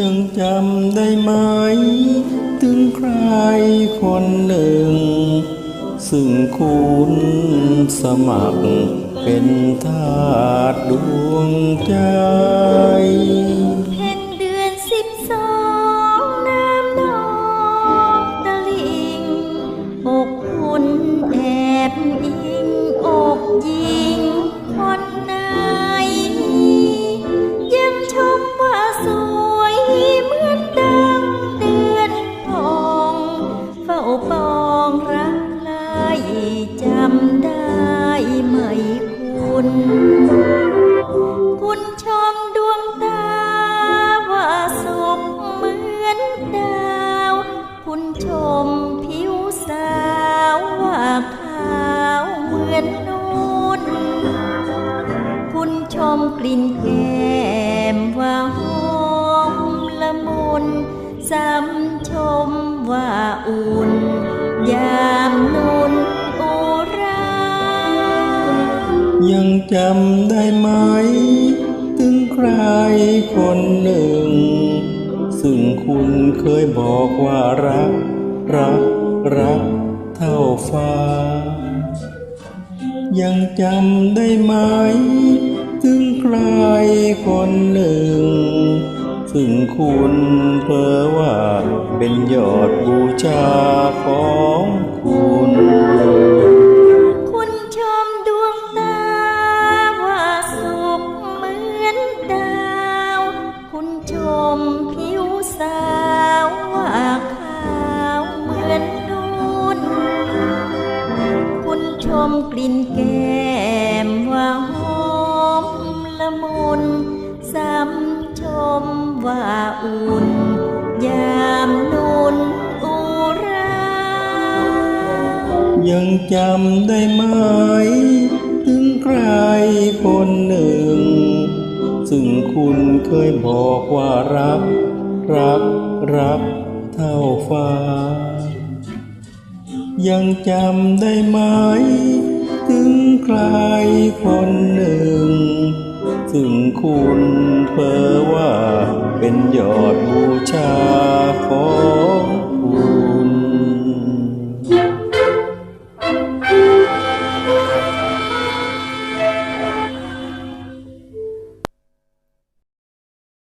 ยังจำได้ไหม ถึงใครคนหนึ่ง ซึ่งคุณสมัครเป็นทาสดวงใจ จำได้ไหมคุณ คุณชมดวงตาว่าสุขเหมือนดาว คุณชมผิวสาวว่าขาวเหมือนนุ่น คุณชมกลิ่นแก้มว่าหอมละมุนซ้ำชมว่าอุ่น ยามนุน จำได้ไหม ถึงใครคนหนึ่ง ซึ่งคุณเคยบอกว่ารัก รัก รัก เท่าฟ้า ยังจำได้ไหม ถึงใครคนหนึ่ง ซึ่งคุณเพ้อว่าเป็นยอดบูชาของ มกลิ่นแก้มว่าหอมละมุนซ้ำชมว่าอุ่น ยามนุนอุรา ยังจำได้ไหม ถึงใครคนหนึ่ง ซึ่งคุณเคยบอกว่ารัก รัก รักเท่าฟ้า ยังจำได้ไหม ถึงใครคนหนึ่ง ซึ่งคุณเพ้อว่าเป็นยอดบูชา